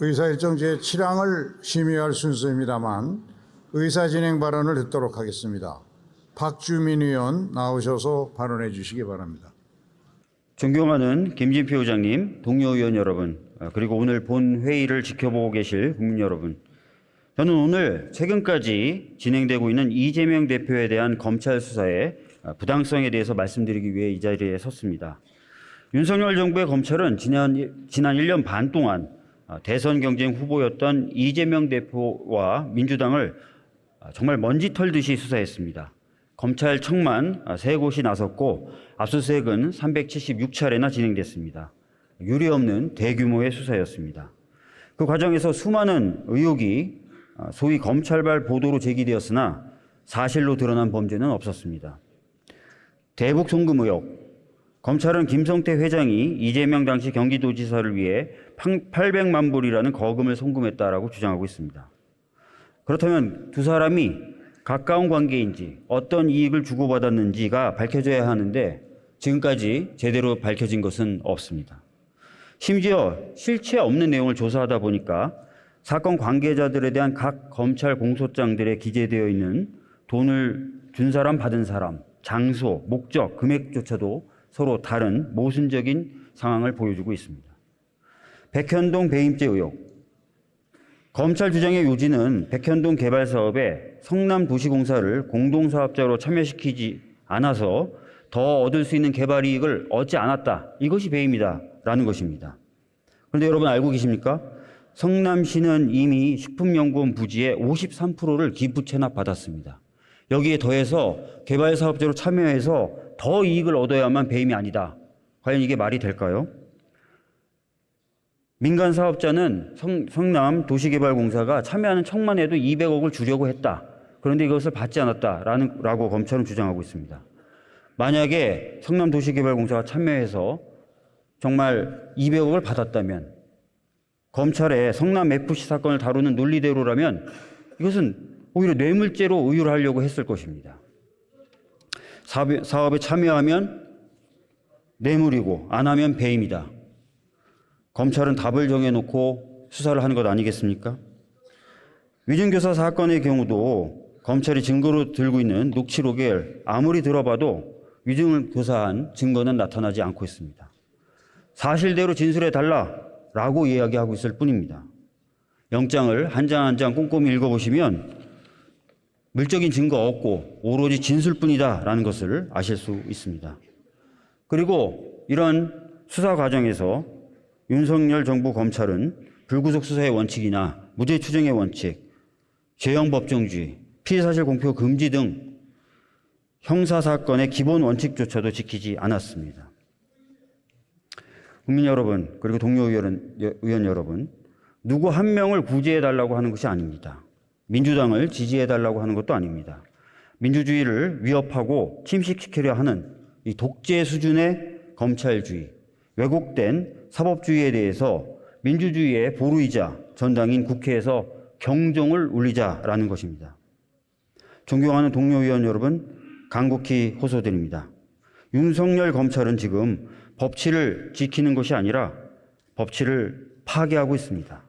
의사일정 제7항을 심의할 순서입니다만 의사 진행 발언을 듣도록 하겠습니다. 박주민 의원 나오셔서 발언해 주시기 바랍니다. 존경하는 김진표 의장님, 동료 의원 여러분, 아, 그리고 오늘 본 회의를 지켜보고 계실 국민 여러분. 저는 오늘 최근까지 진행되고 있는 이재명 대표에 대한 검찰 수사의 아, 부당성에 대해서 말씀드리기 위해 이 자리에 섰습니다. 윤석열 정부의 검찰은 지난, 지난 1년 반 동안 아, 대선 경쟁 후보였던 이재명 대표와 민주당을 아, 정말 먼지 털듯이 수사했습니다. 검찰청만 아, 세 곳이 나섰고 압수수색은 376차례나 진행됐습니다. 유례 없는 대규모의 수사였습니다. 그 과정에서 수많은 의혹이 아, 소위 검찰발 보도로 제기되었으나 사실로 드러난 범죄는 없었습니다. 대북 송금 의혹. 검찰은 김성태 회장이 이재명 당시 경기도지사를 위해 800만 불이라는 거금을 송금했다라고 주장하고 있습니다. 그렇다면 두 사람이 가까운 관계인지 어떤 이익을 주고받았는지가 밝혀져야 하는데 지금까지 제대로 밝혀진 것은 없습니다. 심지어 실체 없는 내용을 조사하다 보니까 사건 관계자들에 대한 각 검찰 공소장들에 기재되어 있는 돈을 준 사람 받은 사람, 장소, 목적, 금액조차도 서로 다른 모순적인 상황을 보여주고 있습니다. 백현동 배임죄 의혹. 검찰 주장의 요지는 백현동 개발 사업에 성남 도시공사를 공동사업자로 참여시키지 않아서 더 얻을 수 있는 개발 이익을 얻지 않았다. 이것이 배임이다. 라는 것입니다. 그런데 여러분 알고 계십니까? 성남시는 이미 식품연구원 부지의 53%를 기부 체납 받았습니다. 여기에 더해서 개발 사업자로 참여해서 더 이익을 얻어야만 배임이 아니다. 과연 이게 말이 될까요? 민간 사업자는 성, 성남 도시개발공사가 참여하는 척만 해도 200억을 주려고 했다. 그런데 이것을 받지 않았다라는 라고 검찰은 주장하고 있습니다. 만약에 성남 도시개발공사가 참여해서 정말 200억을 받았다면 검찰의 성남 FC 사건을 다루는 논리대로라면 이것은 오히려 뇌물죄로 의율하려고 했을 것입니다. 사업에, 참여하면 뇌물이고 안 하면 배임이다. 검찰은 답을 정해놓고 수사를 하는 것 아니겠습니까? 위증교사 사건의 경우도 검찰이 증거로 들고 있는 녹취록을 아무리 들어봐도 위증을 교사한 증거는 나타나지 않고 있습니다. 사실대로 진술해 달라라고 이야기하고 있을 뿐입니다. 영장을 한 장 한 장 꼼꼼히 읽어보시면 물적인 증거 없고 오로지 진술뿐이다라는 것을 아실 수 있습니다. 그리고 이런 수사 과정에서 윤석열 정부 검찰은 불구속 수사의 원칙이나 무죄 추정의 원칙, 죄형 법정주의, 피해 사실 공표 금지 등 형사 사건의 기본 원칙조차도 지키지 않았습니다. 국민 여러분, 그리고 동료 의원, 의원 여러분, 누구 한 명을 구제해 달라고 하는 것이 아닙니다. 민주당을 지지해 달라고 하는 것도 아닙니다. 민주주의를 위협하고 침식시키려 하는 이 독재 수준의 검찰주의, 왜곡된 사법주의에 대해서 민주주의의 보루이자 전당인 국회에서 경종을 울리자라는 것입니다. 존경하는 동료 의원 여러분, 간곡히 호소드립니다. 윤석열 검찰은 지금 법치를 지키는 것이 아니라 법치를 파괴하고 있습니다.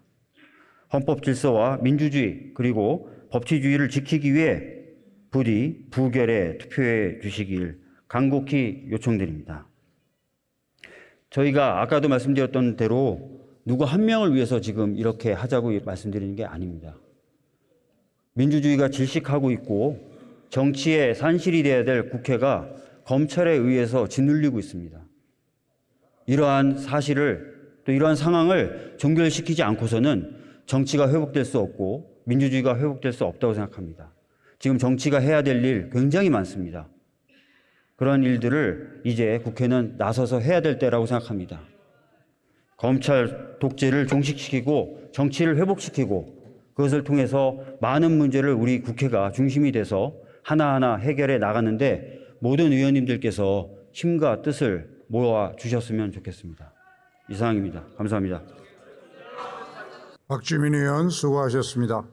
헌법 질서와 민주주의 그리고 법치주의를 지키기 위해 부디 부결에 투표해 주시길 간곡히 요청드립니다. 저희가 아까도 말씀드렸던 대로 누구 한 명을 위해서 지금 이렇게 하자고 말씀드리는 게 아닙니다. 민주주의가 질식하고 있고 정치의 산실이 되어야 될 국회가 검찰에 의해서 짓눌리고 있습니다. 이러한 사실을 또 이러한 상황을 종결시키지 않고서는 정치가 회복될 수 없고 민주주의가 회복될 수 없다고 생각합니다. 지금 정치가 해야 될 일 굉장히 많습니다. 그런 일들을 이제 국회는 나서서 해야 될 때라고 생각합니다. 검찰 독재를 종식시키고 정치를 회복시키고 그것을 통해서 많은 문제를 우리 국회가 중심이 돼서 하나하나 해결해 나가는데 모든 의원님들께서 힘과 뜻을 모아 주셨으면 좋겠습니다. 이상입니다. 감사합니다. 박주민 의원 수고하셨습니다.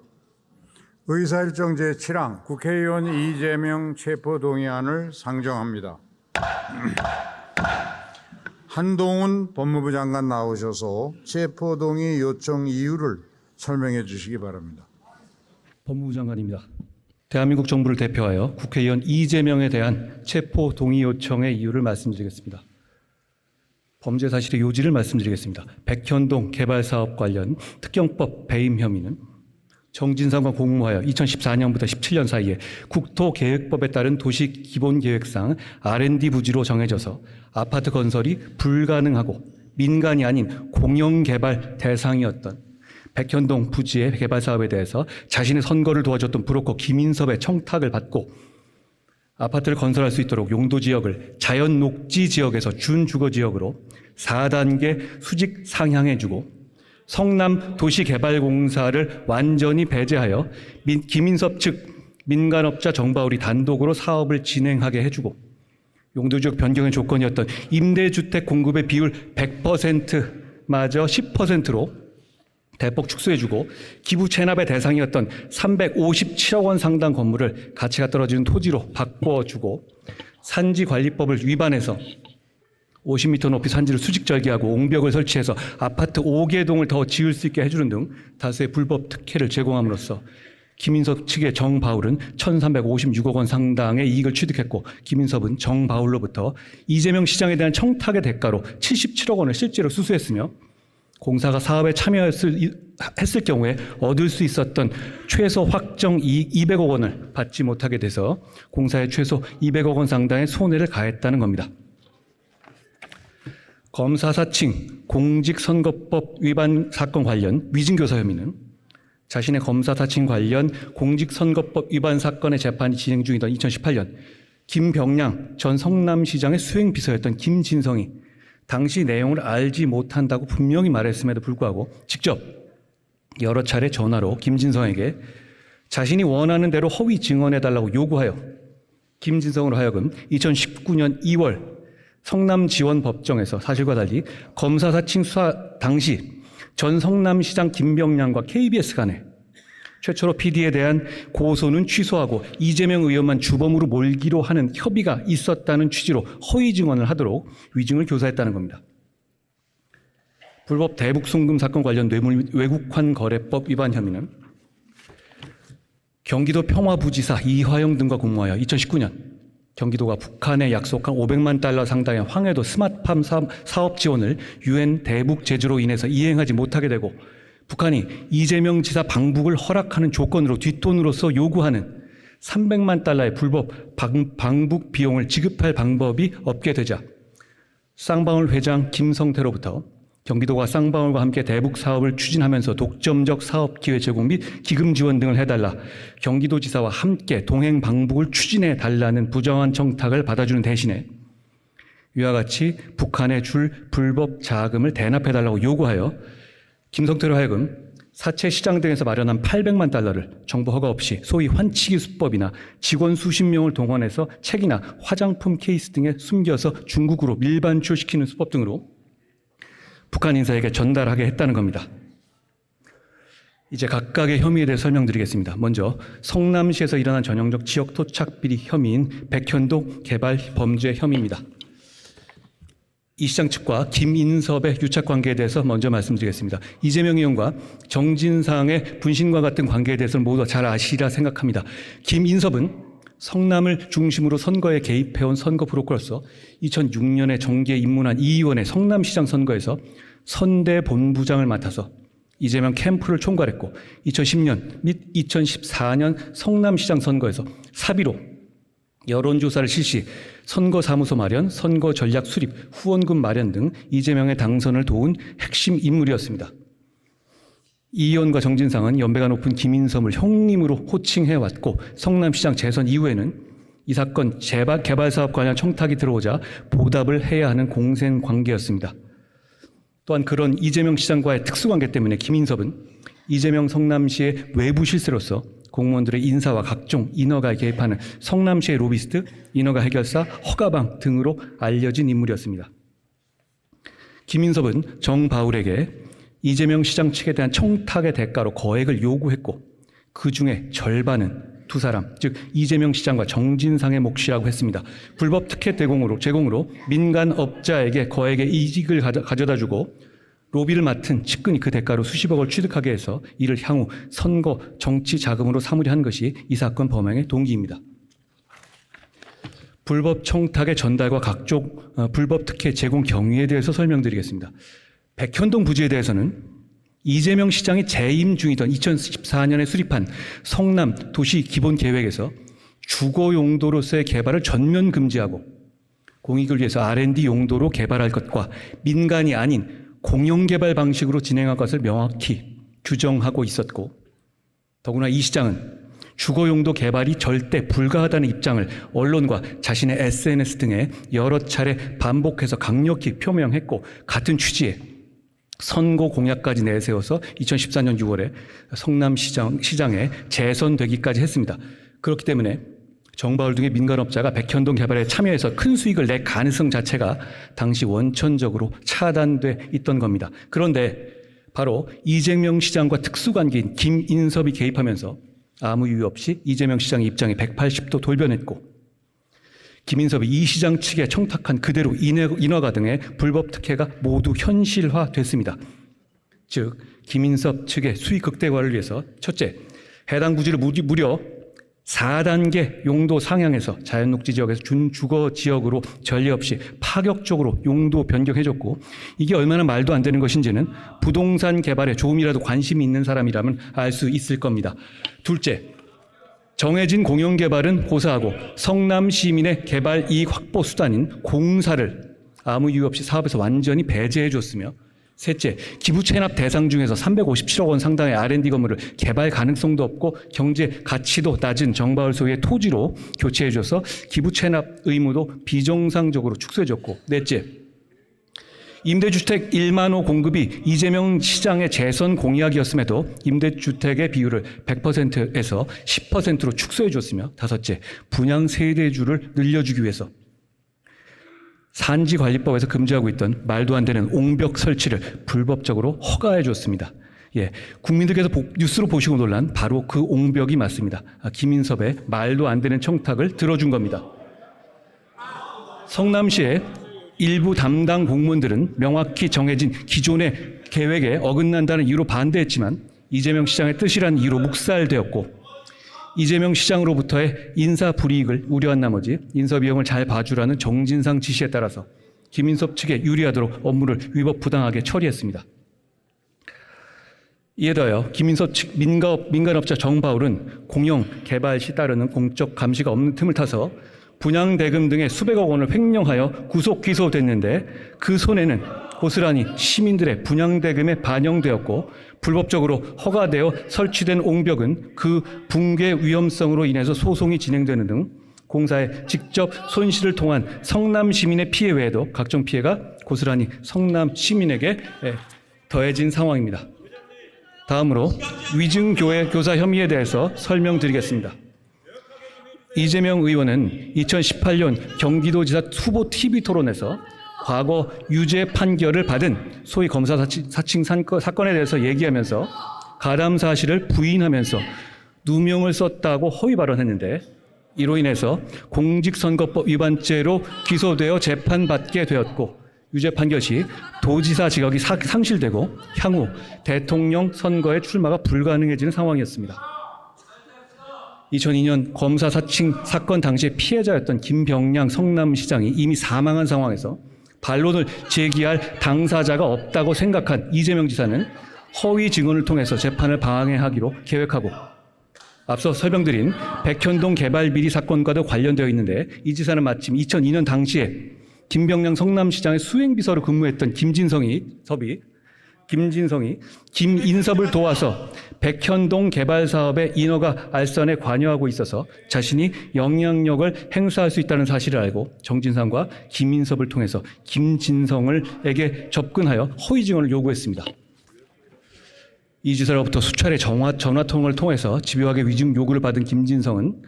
의사일정 제7항 국회의원 이재명 체포동의안을 상정합니다. 한동훈 법무부 장관 나오셔서 체포동의 요청 이유를 설명해 주시기 바랍니다. 법무부 장관입니다. 대한민국 정부를 대표하여 국회의원 이재명에 대한 체포 동의 요청의 이유를 말씀드리겠습니다. 범죄 사실의 요지를 말씀드리겠습니다. 백현동 개발 사업 관련 특경법 배임 혐의는 정진상과 공모하여 2014년부터 17년 사이에 국토계획법에 따른 도시기본계획상 R&D 부지로 정해져서 아파트 건설이 불가능하고 민간이 아닌 공영개발 대상이었던 백현동 부지의 개발 사업에 대해서 자신의 선거를 도와줬던 브로커 김인섭의 청탁을 받고 아파트를 건설할 수 있도록 용도 지역을 자연 녹지 지역에서 준주거 지역으로 4단계 수직 상향해주고 성남 도시개발공사를 완전히 배제하여 민, 김인섭 측 민간업자 정바울이 단독으로 사업을 진행하게 해주고 용도 지역 변경의 조건이었던 임대주택 공급의 비율 100%마저 10%로 대폭 축소해주고 기부 체납의 대상이었던 357억 원 상당 건물을 가치가 떨어지는 토지로 바꿔주고 산지관리법을 위반해서 50m 높이 산지를 수직 절개하고 옹벽을 설치해서 아파트 5개 동을 더 지을 수 있게 해주는 등 다수의 불법 특혜를 제공함으로써 김인섭 측의 정바울은 1,356억 원 상당의 이익을 취득했고 김인섭은 정바울로부터 이재명 시장에 대한 청탁의 대가로 77억 원을 실제로 수수했으며 공사가 사업에 참여했을 이- 했을 경우에 얻을 수 있었던 최소 확정 이익 200억 원을 받지 못하게 돼서 공사에 최소 200억 원 상당의 손해를 가했다는 겁니다. 검사 사칭 공직선거법 위반 사건 관련 위증교사 혐의는 자신의 검사 사칭 관련 공직선거법 위반 사건의 재판이 진행 중이던 2018년 김병량 전 성남시장의 수행 비서였던 김진성이 당시 내용을 알지 못한다고 분명히 말했음에도 불구하고 직접 여러 차례 전화로 김진성에게 자신이 원하는 대로 허위 증언해달라고 요구하여 김진성으로 하여금 2019년 2월 성남 지원 법정에서 사실과 달리 검사 사칭 수사 당시 전 성남시장 김병량과 KBS 간에 최초로 PD에 대한 고소는 취소하고 이재명 의원만 주범으로 몰기로 하는 협의가 있었다는 취지로 허위 증언을 하도록 위증을 교사했다는 겁니다. 불법 대북 송금 사건 관련 뇌물 및 외국환 거래법 위반 혐의는 경기도 평화부지사 이화영 등과 공모하여 2019년 경기도가 북한에 약속한 500만 달러 상당의 황해도 스마트팜 사업- 지원을 유엔 대북 제재로 인해서 이행하지 못하게 되고 북한이 이재명 지사 방북을 허락하는 조건으로 뒷돈으로서 요구하는 300만 달러의 불법 방- 방북 비용을 지급할 방법이 없게 되자 쌍방울 회장 김성태로부터 경기도가 쌍방울과 함께 대북 사업을 추진하면서 독점적 사업 기회 제공 및 기금 지원 등을 해달라. 경기도지사와 함께 동행 방북을 추진해 달라는 부정한 청탁을 받아주는 대신에 이와 같이 북한에 줄 불법 자금을 대납해 달라고 요구하여 김성태로 하여금 사채 시장 등에서 마련한 800만 달러를 정부 허가 없이 소위 환치기 수법이나 직원 수십 명을 동원해서 책이나 화장품 케이스 등에 숨겨서 중국으로 밀반출시키는 수법 등으로 북한 인사에게 전달하게 했다는 겁니다. 이제 각각의 혐의에 대해 설명드리겠습니다. 먼저 성남시에서 일어난 전형적 지역 토착 비리 혐의인 백현동 개발 범죄 혐의입니다. 이 시장 측과 김인섭의 유착 관계에 대해서 먼저 말씀드리겠습니다. 이재명 의원과 정진상의 분신과 같은 관계에 대해서는 모두 잘 아시리라 생각합니다. 김인섭은 성남을 중심으로 선거에 개입해온 선거 브로커로서 2006년에 정계에 입문한 이 의원의 성남시장 선거에서 선대 본부장을 맡아서 이재명 캠프를 총괄했고 2010년 및 2014년 성남시장 선거에서 사비로 여론조사를 실시, 선거사무소 마련, 선거 전략 수립, 후원금 마련 등 이재명의 당선을 도운 핵심 인물이었습니다. 이 의원과 정진상은 연배가 높은 김인섬을 형님으로 호칭해왔고 성남시장 재선 이후에는 이 사건 재발 개발 사업 관련 청탁이 들어오자 보답을 해야 하는 공생 관계였습니다. 또한 그런 이재명 시장과의 특수관계 때문에 김인섭은 이재명 성남시의 외부 실세로서 공무원들의 인사와 각종 인허가에 개입하는 성남시의 로비스트, 인허가 해결사, 허가방 등으로 알려진 인물이었습니다. 김인섭은 정바울에게 이재명 시장 측에 대한 청탁의 대가로 거액을 요구했고 그 중에 절반은 두 사람, 즉 이재명 시장과 정진상의 몫이라고 했습니다. 불법 특혜 대공으로 제공으로 민간 업자에게 거액의 이익을 가져, 가져다 주고 로비를 맡은 측근이 그 대가로 수십억을 취득하게 해서 이를 향후 선거 정치 자금으로 삼으려 한 것이 이 사건 범행의 동기입니다. 불법 청탁의 전달과 각종 어, 불법 특혜 제공 경위에 대해서 설명드리겠습니다. 백현동 부지에 대해서는 이재명 시장이 재임 중이던 2014년에 수립한 성남 도시 기본 계획에서 주거 용도로서의 개발을 전면 금지하고 공익을 위해서 R&D 용도로 개발할 것과 민간이 아닌 공영 개발 방식으로 진행할 것을 명확히 규정하고 있었고 더구나 이 시장은 주거 용도 개발이 절대 불가하다는 입장을 언론과 자신의 SNS 등에 여러 차례 반복해서 강력히 표명했고 같은 취지에 선거 공약까지 내세워서 2014년 6월에 성남시장 시장에 재선되기까지 했습니다. 그렇기 때문에 정바울 등의 민간업자가 백현동 개발에 참여해서 큰 수익을 낼 가능성 자체가 당시 원천적으로 차단돼 있던 겁니다. 그런데 바로 이재명 시장과 특수관계인 김인섭이 개입하면서 아무 이유 없이 이재명 시장의 입장이 180도 돌변했고 김인섭이 이 시장 측에 청탁한 그대로 인허- 인허가 등의 불법 특혜가 모두 현실화됐습니다. 즉 김인섭 측의 수익 극대화를 위해서 첫째 해당 무지- 무려 4단계 용도 상향해서 자연녹지 지역에서 준주거 지역으로 전례 없이 파격적으로 용도 변경해줬고 이게 얼마나 말도 안 되는 것인지는 부동산 개발에 조금이라도 관심이 있는 사람이라면 알 수 있을 겁니다. 둘째, 정해진 공영 개발은 고사하고 성남 시민의 개발 이익 확보 수단인 공사를 아무 이유 없이 사업에서 완전히 배제해 줬으며 셋째, 기부 체납 대상 중에서 357억 원 상당의 R&D 건물을 개발 가능성도 없고 경제 가치도 낮은 정바울 소유의 토지로 교체해 줘서 기부 체납 의무도 비정상적으로 축소해 줬고 넷째, 임대주택 1만 호 공급이 이재명 시장의 재선 공약이었음에도 임대주택의 비율을 100%에서 10%로 축소해 줬으며 다섯째, 분양 세대주를 늘려주기 위해서 산지관리법에서 금지하고 있던 말도 안 되는 옹벽 설치를 불법적으로 허가해 줬습니다. 예, 국민들께서 보- 뉴스로 보시고 놀란 바로 그 옹벽이 맞습니다. 아, 김인섭의 말도 안 되는 청탁을 들어준 겁니다. 성남시의 일부 담당 공무원들은 명확히 정해진 기존의 계획에 어긋난다는 이유로 반대했지만 이재명 시장의 뜻이란 이유로 묵살되었고 이재명 시장으로부터의 인사 불이익을 우려한 나머지 인사 비용을 잘 봐주라는 정진상 지시에 따라서 김인섭 측에 유리하도록 업무를 위법 부당하게 처리했습니다. 이에 더하여 김인섭 측 민가업, 민간업자 정바울은 공영 개발 시 따르는 공적 감시가 없는 틈을 타서 분양 대금 등의 수백억 원을 횡령하여 구속 기소됐는데 그 손에는 고스란히 시민들의 분양 대금에 반영되었고 불법적으로 허가되어 설치된 옹벽은 그 붕괴 위험성으로 인해서 소송이 진행되는 등 공사에 직접 손실을 통한 성남 시민의 피해 외에도 각종 피해가 고스란히 성남 시민에게 예, 더해진 상황입니다. 다음으로 위증교회 교사 혐의에 대해서 설명드리겠습니다. 이재명 의원은 2018년 경기도지사 후보 TV 토론에서 과거 유죄 판결을 받은 소위 검사 사칭 사건에 대해서 얘기하면서 가담 사실을 부인하면서 누명을 썼다고 허위 발언했는데 이로 인해서 공직선거법 위반죄로 기소되어 재판받게 되었고 유죄 판결 시 도지사 직업이 사- 상실되고 향후 대통령 선거에 출마가 불가능해지는 상황이었습니다. 2002년 검사 사칭 사건 당시에 피해자였던 김병량 성남시장이 이미 사망한 상황에서 반론을 제기할 당사자가 없다고 생각한 이재명 지사는 허위 증언을 통해서 재판을 방해하기로 계획하고 앞서 설명드린 백현동 개발 비리 사건과도 관련되어 있는데 이 지사는 마침 2002년 당시에 김병량 성남시장의 수행비서로 근무했던 김진성이 섭이 김진성이 김인섭을 도와서 백현동 개발 사업의 인허가 알선에 관여하고 있어서 자신이 영향력을 행사할 수 있다는 사실을 알고 정진상과 김인섭을 통해서 김진성을에게 접근하여 허위 증언을 요구했습니다. 이 지사로부터 수차례 정화, 전화 통화를 통해서 집요하게 위증 요구를 받은 김진성은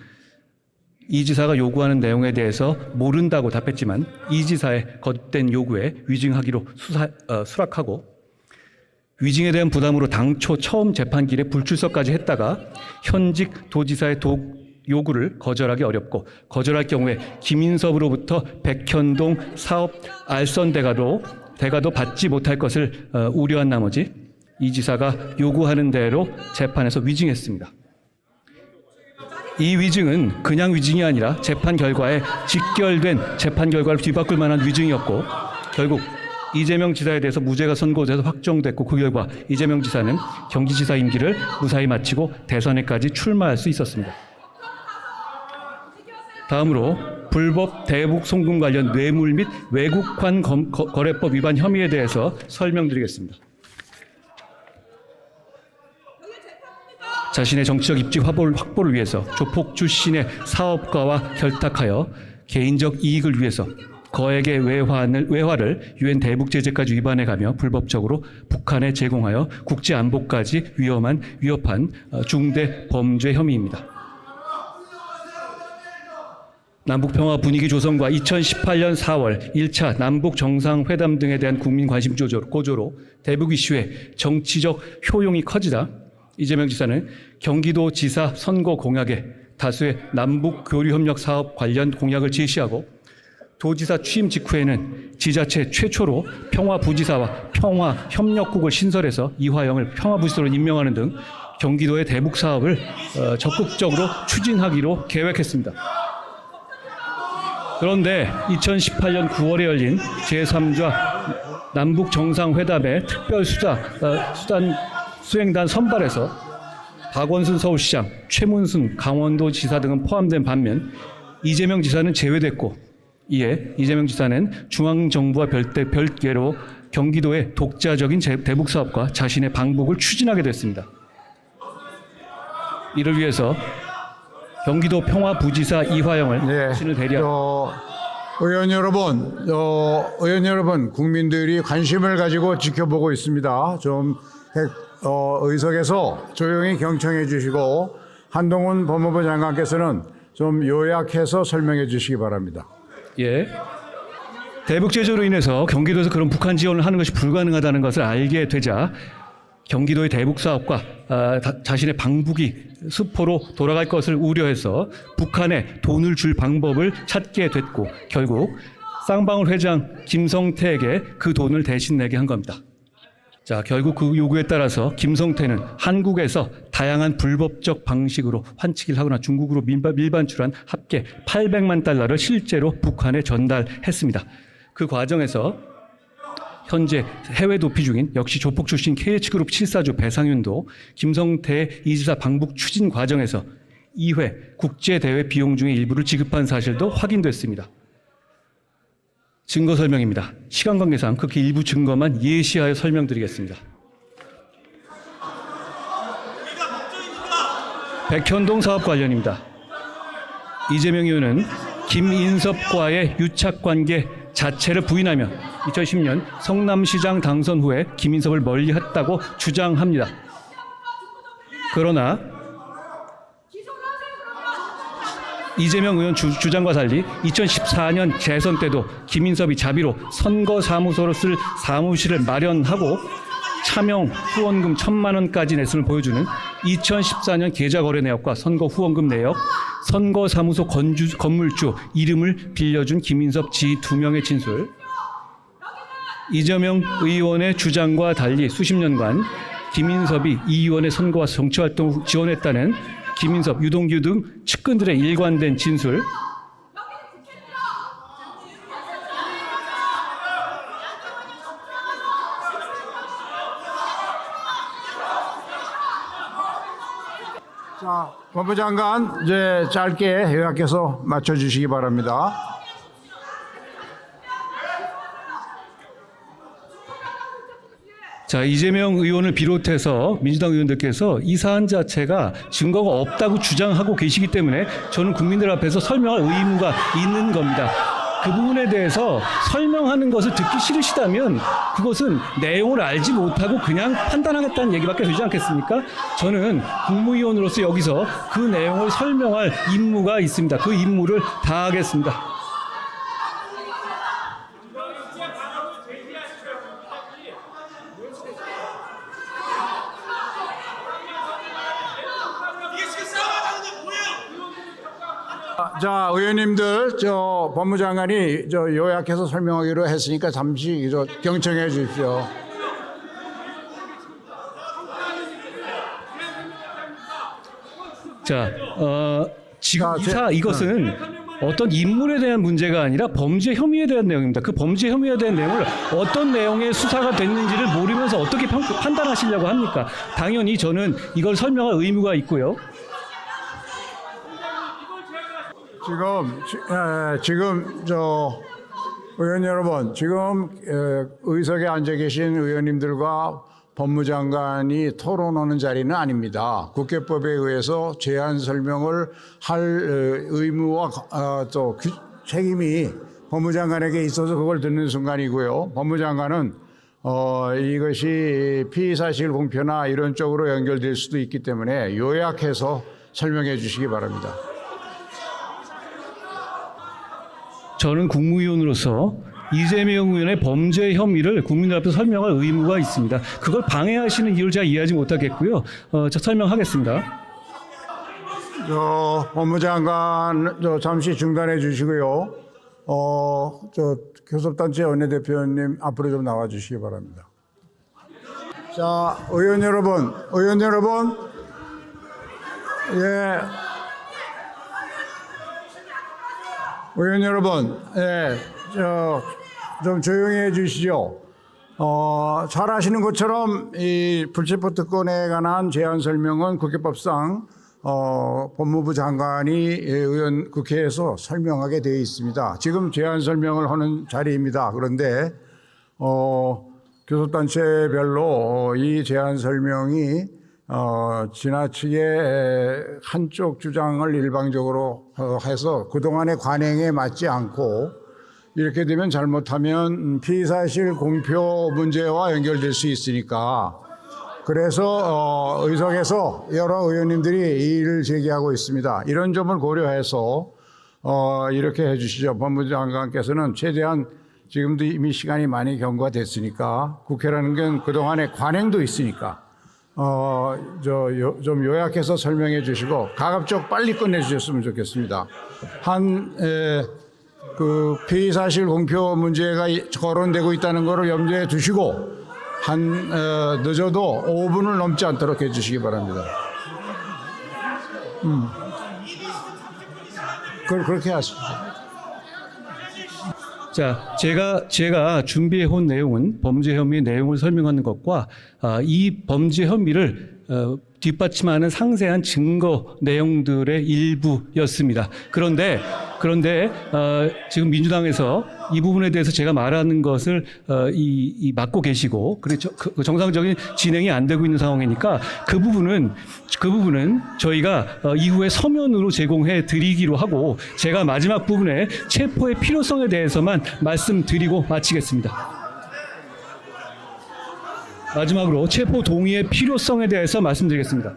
이 지사가 요구하는 내용에 대해서 모른다고 답했지만 이 지사의 거듭된 요구에 위증하기로 수사, 어, 수락하고 위증에 대한 부담으로 당초 처음 재판길에 불출석까지 했다가 현직 도지사의 도, 요구를 거절하기 어렵고 거절할 경우에 김인섭으로부터 백현동 사업 알선 대가도 대가도 받지 못할 것을 어, 우려한 나머지 이 지사가 요구하는 대로 재판에서 위증했습니다. 이 위증은 그냥 위증이 아니라 재판 결과에 직결된 재판 결과를 뒤바꿀 만한 위증이었고 결국 이재명 지사에 대해서 무죄가 선고돼서 확정됐고 그 결과 이재명 지사는 경기지사 임기를 무사히 마치고 대선에까지 출마할 수 있었습니다. 다음으로 불법 대북 송금 관련 뇌물 및 외국환 거래법 위반 혐의에 대해서 설명드리겠습니다. 자신의 정치적 입지 확보를, 확보를 위해서 조폭 출신의 사업가와 결탁하여 개인적 이익을 위해서 거액의 외환을, 외화를 유엔 대북 제재까지 위반해 가며 불법적으로 북한에 제공하여 국제 안보까지 위험한 위협한 어, 중대 범죄 혐의입니다. 남북평화 분위기 조성과 2018년 4월 1차 남북 정상회담 등에 대한 국민 관심 조절, 고조로 대북 이슈의 정치적 효용이 커지다 이재명 지사는 경기도 지사 선거 공약에 다수의 남북 교류 협력 사업 관련 공약을 제시하고 도지사 취임 직후에는 지자체 최초로 평화부지사와 평화협력국을 신설해서 이화영을 평화부지사로 임명하는 등 경기도의 대북 사업을 어, 적극적으로 추진하기로 계획했습니다. 그런데 2018년 9월에 열린 제3자 남북 정상회담의 특별 수사 어, 수단 수행단 선발에서 박원순 서울시장, 최문순 강원도 지사 등은 포함된 반면 이재명 지사는 제외됐고 이에 이재명 지사는 중앙 정부와 별대 별개로 경기도의 독자적인 제- 대북 사업과 자신의 방북을 추진하게 됐습니다. 이를 위해서 경기도 평화부지사 이화영을 네. 신을 대리하 저, 의원 여러분, 어, 의원 여러분, 국민들이 관심을 가지고 지켜보고 있습니다. 좀 해- 어, 의석에서 조용히 경청해 주시고 한동훈 법무부 장관께서는 좀 요약해서 설명해 주시기 바랍니다. 예. 대북 제재로 인해서 경기도에서 그런 북한 지원을 하는 것이 불가능하다는 것을 알게 되자 경기도의 대북 사업과 아, 다- 자신의 방북이 수포로 돌아갈 것을 우려해서 북한에 돈을 줄 방법을 찾게 됐고 결국 쌍방울 회장 김성태에게 그 돈을 대신 내게 한 겁니다. 자, 결국 그 요구에 따라서 김성태는 한국에서 다양한 불법적 방식으로 환치기를 하거나 중국으로 밀반, 밀반출한 합계 800만 달러를 실제로 북한에 전달했습니다. 그 과정에서 현재 해외 도피 중인 역시 조폭 출신 KH그룹 7사주 배상윤도 김성태의 이지사 방북 추진 과정에서 2회 국제대회 비용 중의 일부를 지급한 사실도 확인됐습니다. 증거 설명입니다. 시간 관계상 극히 일부 증거만 예시하여 설명드리겠습니다. 백현동 사업 관련입니다. 이재명 의원은 김인섭과의 유착 관계 자체를 부인하며 2010년 성남시장 당선 후에 김인섭을 멀리했다고 주장합니다. 그러나 이재명 의원 주, 주장과 달리 2014년 재선 때도 김인섭이 자비로 선거사무소로 쓸 사무실을 마련하고 차명 후원금 천만 원까지 냈음을 보여주는 2014년 계좌 거래 내역과 선거 후원금 내역, 선거사무소 건주, 건물주 이름을 빌려준 김인섭 지 두 명의 진술, 이재명 의원의 주장과 달리 수십 년간 김인섭이 이 의원의 선거와 정치활동 지원했다는 김인섭, 유동규 등 측근들의 일관된 진술, 자, 법무 장관 이제 짧게 요약해서 맞춰 주시기 바랍니다. 자 이재명 의원을 비롯해서 민주당 의원들께서 이 사안 자체가 증거가 없다고 주장하고 계시기 때문에 저는 국민들 앞에서 설명할 의무가 있는 겁니다. 그 부분에 대해서 설명하는 것을 듣기 싫으시다면 그것은 내용을 알지 못하고 그냥 판단하겠다는 얘기밖에 되지 않겠습니까? 저는 국무위원으로서 여기서 그 내용을 설명할 임무가 있습니다. 그 임무를 다하겠습니다. 이게 지금 싸움하자는 게 뭐예요? 자, 의원님들, 저 법무장관이 저 요약해서 설명하기로 했으니까 잠시 저 경청해 주십시오. 자, 어, 지금 제- 이사 이것은 어떤 인물에 대한 문제가 아니라 범죄 혐의에 대한 내용입니다. 그 범죄 혐의에 대한 내용을 어떤 내용의 수사가 됐는지를 모르면서 어떻게 평- 판단하시려고 합니까? 당연히 저는 이걸 설명할 의무가 있고요. 지금 지- 에, 지금 저 의원 여러분 지금 에, 의석에 앉아 계신 의원님들과 법무장관이 토론하는 자리는 아닙니다. 국회법에 의해서 제안 설명을 할 에, 의무와 어, 또 규- 책임이 법무장관에게 있어서 그걸 듣는 순간이고요. 법무장관은 어, 이것이 피의 사실 공표나 이런 쪽으로 연결될 수도 있기 때문에 요약해서 설명해 주시기 바랍니다. 저는 국무위원으로서 이재명 의원의 범죄 혐의를 국민들 앞에 설명할 의무가 있습니다. 그걸 방해하시는 이유를 제가 이해하지 못하겠고요. 어, 저 설명하겠습니다. 저 법무장관 저 잠시 중단해 주시고요. 어, 저 교섭단체 원내대표님 앞으로 좀 나와 주시기 바랍니다. 자, 의원 여러분, 의원 여러분, 예, 의원 여러분, 예, 저 좀 조용히 해 주시죠. 어, 잘 아시는 것처럼 이 불체포 특권에 관한 제안 설명은 국회법상 어, 법무부 장관이 의원 국회에서 설명하게 되어 있습니다. 지금 제안 설명을 하는 자리입니다. 그런데 어, 교섭단체별로 어, 이 제안 설명이 어, 지나치게 한쪽 주장을 일방적으로 어, 해서 그동안의 관행에 맞지 않고 이렇게 되면 잘못하면 피의사실 공표 문제와 연결될 수 있으니까 그래서 어, 의석에서 여러 의원님들이 이 일을 제기하고 있습니다. 이런 점을 고려해서 어, 이렇게 해주시죠. 법무장관께서는 최대한 지금도 이미 시간이 많이 경과가 됐으니까 국회라는 건 그동안의 관행도 있으니까 어, 저, 요, 좀 요약해서 설명해 주시고 가급적 빨리 끝내 주셨으면 좋겠습니다. 한, 에, 그 피의 사실 공표 문제가 이- 거론되고 있다는 것을 염두에 두시고 한 어, 늦어도 5분을 넘지 않도록 해 주시기 바랍니다. 음, 그걸 그렇게 하십시오. 자, 제가 제가 준비해 온 내용은 범죄 혐의 내용을 설명하는 것과 아, 이 범죄 혐의를 어, 뒷받침하는 상세한 증거 내용들의 일부였습니다. 그런데 그런데 어, 지금 민주당에서 이 부분에 대해서 제가 말하는 것을 어, 이, 이 막고 계시고 그렇죠. 그, 그 정상적인 진행이 안 되고 있는 상황이니까 그 부분은 그 부분은 저희가 어, 이후에 서면으로 제공해 드리기로 하고 제가 마지막 부분에 체포의 필요성에 대해서만 말씀드리고 마치겠습니다. 마지막으로 체포 동의의 필요성에 대해서 말씀드리겠습니다.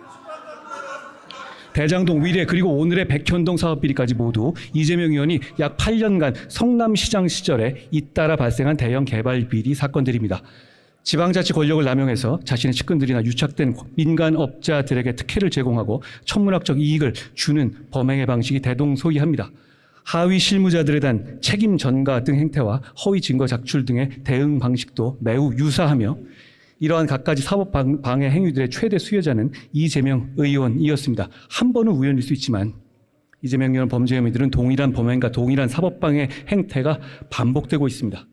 대장동 위례 그리고 오늘의 백현동 사업 비리까지 모두 이재명 의원이 약 8년간 성남시장 시절에 잇따라 발생한 대형 개발 비리 사건들입니다. 지방자치 권력을 남용해서 자신의 측근들이나 유착된 민간 업자들에게 특혜를 제공하고 천문학적 이익을 주는 범행의 방식이 대동소이합니다. 하위 실무자들에 대한 책임 전가 등 행태와 허위 증거 작출 등의 대응 방식도 매우 유사하며 이러한 갖가지 사법 방- 방해 행위들의 최대 수혜자는 이재명 의원이었습니다. 한 번은 우연일 수 있지만 이재명 의원 범죄 혐의들은 동일한 범행과 동일한 사법 방해 행태가 반복되고 있습니다.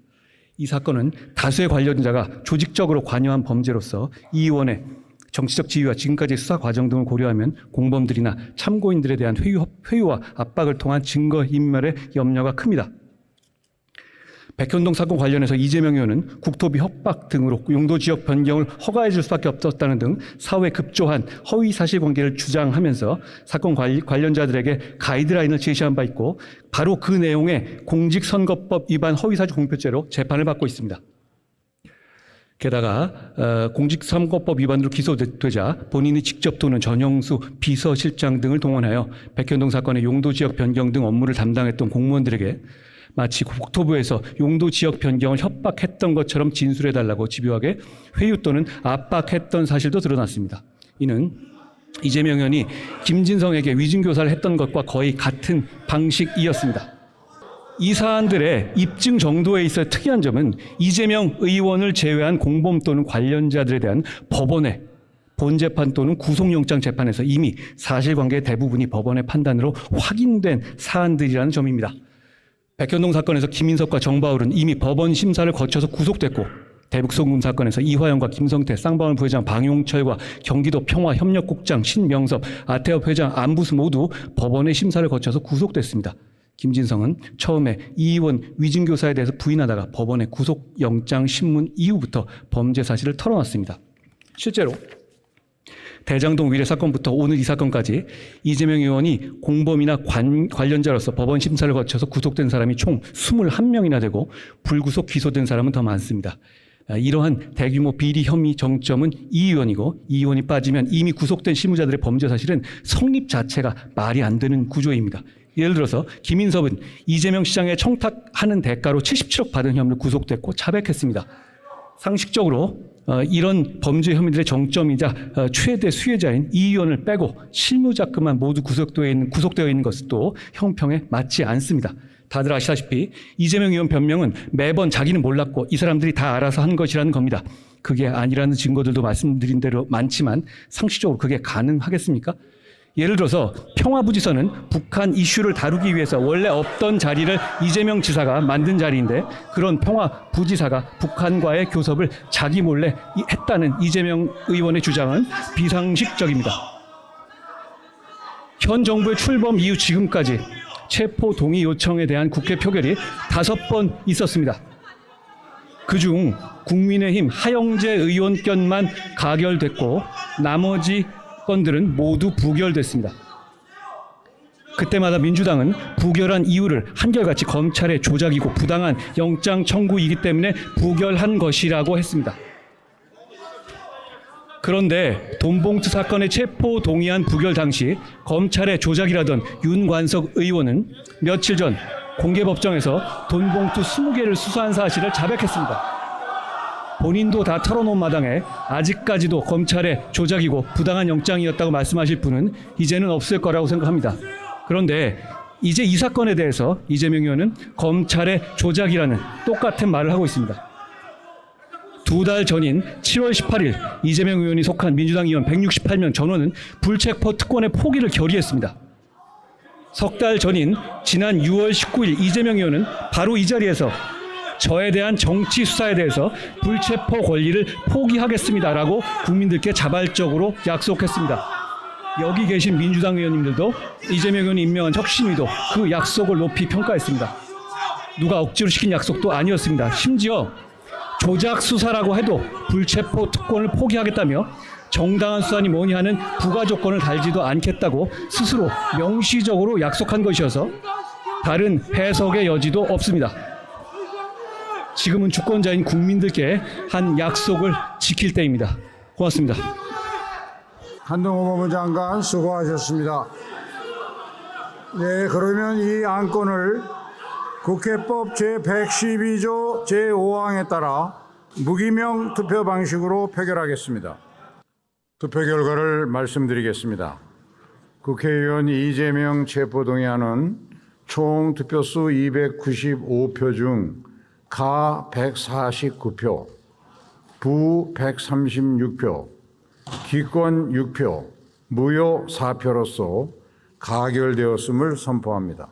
이 사건은 다수의 관련자가 조직적으로 관여한 범죄로서 이 의원의 정치적 지위와 지금까지의 수사 과정 등을 고려하면 공범들이나 참고인들에 대한 회유, 회유와 압박을 통한 증거 인멸의 염려가 큽니다. 백현동 사건 관련해서 이재명 의원은 국토비 협박 등으로 용도 지역 변경을 허가해 줄 수밖에 없었다는 등 사회 급조한 허위 사실관계를 주장하면서 사건 관- 관련자들에게 가이드라인을 제시한 바 있고 바로 그 내용의 공직선거법 위반 허위 사실 공표죄로 재판을 받고 있습니다. 게다가 어, 공직선거법 위반으로 기소되자 본인이 직접 또는 전영수 비서실장 등을 동원하여 백현동 사건의 용도 지역 변경 등 업무를 담당했던 공무원들에게 마치 국토부에서 용도 지역 변경을 협박했던 것처럼 진술해달라고 집요하게 회유 또는 압박했던 사실도 드러났습니다. 이는 이재명 의원이 김진성에게 위증교사를 했던 것과 거의 같은 방식이었습니다. 이 사안들의 입증 정도에 있어 특이한 점은 이재명 의원을 제외한 공범 또는 관련자들에 대한 법원의 본재판 또는 구속영장 재판에서 이미 사실관계 대부분이 법원의 판단으로 확인된 사안들이라는 점입니다. 백현동 사건에서 김인석과 정바울은 이미 법원 심사를 거쳐서 구속됐고 대북송금 사건에서 이화영과 김성태, 쌍방울 부회장 방용철과 경기도 평화협력국장 신명섭, 아태업 회장 안부수 모두 법원의 심사를 거쳐서 구속됐습니다. 김진성은 처음에 이 의원 위증교사에 대해서 부인하다가 법원의 구속영장 신문 이후부터 범죄 사실을 털어놨습니다. 실제로 대장동 위례 사건부터 오늘 이 사건까지 이재명 의원이 공범이나 관, 관련자로서 법원 심사를 거쳐서 구속된 사람이 총 21명이나 되고 불구속 기소된 사람은 더 많습니다. 아, 이러한 대규모 비리 혐의 정점은 이 의원이고 이 의원이 빠지면 이미 구속된 실무자들의 범죄 사실은 성립 자체가 말이 안 되는 구조입니다. 예를 들어서 김인섭은 이재명 시장에 청탁하는 대가로 77억 받은 혐의로 구속됐고 차백했습니다. 상식적으로 어, 이런 범죄 혐의들의 정점이자 어, 최대 수혜자인 이 의원을 빼고 실무자금만 모두 구속되어 있는, 구속되어 있는 것도 형평에 맞지 않습니다. 다들 아시다시피 이재명 의원 변명은 매번 자기는 몰랐고 이 사람들이 다 알아서 한 것이라는 겁니다. 그게 아니라는 증거들도 말씀드린 대로 많지만 상식적으로 그게 가능하겠습니까? 예를 들어서 평화부지선은 북한 이슈를 다루기 위해서 원래 없던 자리를 이재명 지사가 만든 자리인데 그런 평화부지사가 북한과의 교섭을 자기 몰래 이- 했다는 이재명 의원의 주장은 비상식적입니다. 현 정부의 출범 이후 지금까지 체포 동의 요청에 대한 국회 표결이 다섯 번 있었습니다. 그중 국민의힘 하영재 의원 건만 가결됐고 나머지 건들은 모두 부결됐습니다. 그때마다 민주당은 부결한 이유를 한결같이 검찰의 조작이고 부당한 영장 청구이기 때문에 부결한 것이라고 했습니다. 그런데 돈봉투 사건의 체포 동의안 부결 당시 검찰의 조작이라던 윤관석 의원은 며칠 전 공개법정에서 돈봉투 20개를 수수한 사실을 자백했습니다. 본인도 다 털어놓은 마당에 아직까지도 검찰의 조작이고 부당한 영장이었다고 말씀하실 분은 이제는 없을 거라고 생각합니다. 그런데 이제 이 사건에 대해서 이재명 의원은 검찰의 조작이라는 똑같은 말을 하고 있습니다. 두 달 전인 7월 18일 이재명 의원이 속한 민주당 의원 168명 전원은 불체포 특권의 포기를 결의했습니다. 석 달 전인 지난 6월 19일 이재명 의원은 바로 이 자리에서 저에 대한 정치 수사에 대해서 불체포 권리를 포기하겠습니다라고 국민들께 자발적으로 약속했습니다. 여기 계신 민주당 의원님들도 이재명 의원이 임명한 혁신위도 그 약속을 높이 평가했습니다. 누가 억지로 시킨 약속도 아니었습니다. 심지어 조작 수사라고 해도 불체포 특권을 포기하겠다며 정당한 수사니 뭐니 하는 부가 조건을 달지도 않겠다고 스스로 명시적으로 약속한 것이어서 다른 해석의 여지도 없습니다. 지금은 주권자인 국민들께 한 약속을 지킬 때입니다. 고맙습니다. 한동호 법무장관 수고하셨습니다. 네, 그러면 이 안건을 국회법 제112조 제5항에 따라 무기명 투표 방식으로 표결하겠습니다. 투표 결과를 말씀드리겠습니다. 국회의원 이재명 체포동의안은 총 투표수 295표 중 가 149표, 부 136표, 기권 6표, 무효 4표로서 가결되었음을 선포합니다.